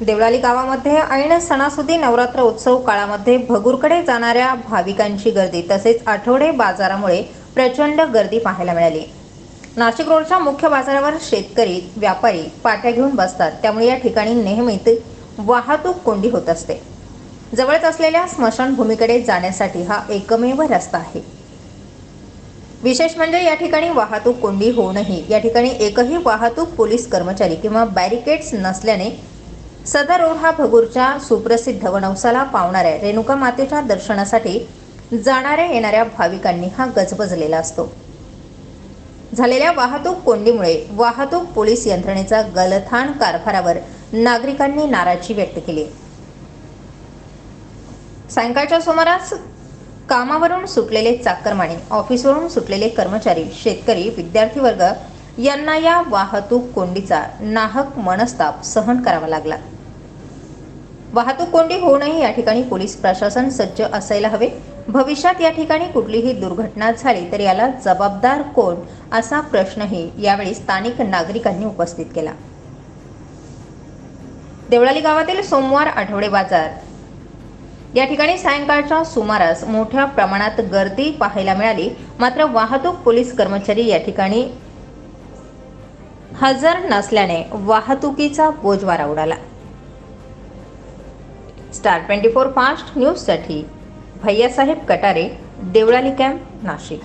देवळाली गावामध्ये ऐन सणासुदी नवरात्र उत्सव काळामध्ये भगूरकडे जाणाऱ्या भाविकांची गर्दी तसेच आठवडे बाजारामुळे प्रचंड गर्दी पाहायला मिळाली. नाशिक रोडच्या मुख्य बाजारावर शेतकरी व्यापारी पाट्या घेऊन बसतात. त्यामुळे या ठिकाणी नेहमीच वाहतूक कोंडी होत असते. जवळच असलेल्या स्मशानभूमीकडे जाण्यासाठी हा एकमेव रस्ता आहे. विशेष म्हणजे या ठिकाणी वाहतूक कोंडी होऊनही या ठिकाणी एकही वाहतूक पोलीस कर्मचारी किंवा बॅरिकेड्स नसल्याने सदर रोड हा भगूरच्या सुप्रसिद्ध व पावणाऱ्या रेणुका मातेच्या दर्शनासाठी जाणाऱ्या येणाऱ्या भाविकांनी हा गजबजलेला असतो. झालेल्या वाहतूक कोंडीमुळे वाहतूक पोलीस यंत्रणेचा गलथान कारभारावर नागरिकांनी नाराजी व्यक्त केली. सायंकाळच्या सुमारास कामावरून सुटलेले चाकरमाने ऑफिसवरून सुटलेले कर्मचारी शेतकरी विद्यार्थी वर्ग यांना या वाहतूक कोंडीचा नाहक मनस्ताप सहन करावा लागला. वाहतूक कोंडी होऊनही या ठिकाणी पोलीस प्रशासन सज्ज असायला हवे. भविष्यात या ठिकाणी कुठलीही दुर्घटना झाली तर याला जबाबदार कोण असा प्रश्नही यावेळी स्थानिक नागरिकांनी उपस्थित केला. देवळाली गावातील सोमवार आठवडे बाजार. या ठिकाणी सायंकाळच्या सुमारास मोठ्या प्रमाणात गर्दी पाहायला मिळाली. मात्र वाहतूक पोलीस कर्मचारी या ठिकाणी हजर नसल्याने वाहतुकीचा बोजवारा उडाला. स्टार ट्वेंटी फोर फास्ट न्यूजसाठी भैयासाहेब कटारे देवळाली कॅम्प नाशिक.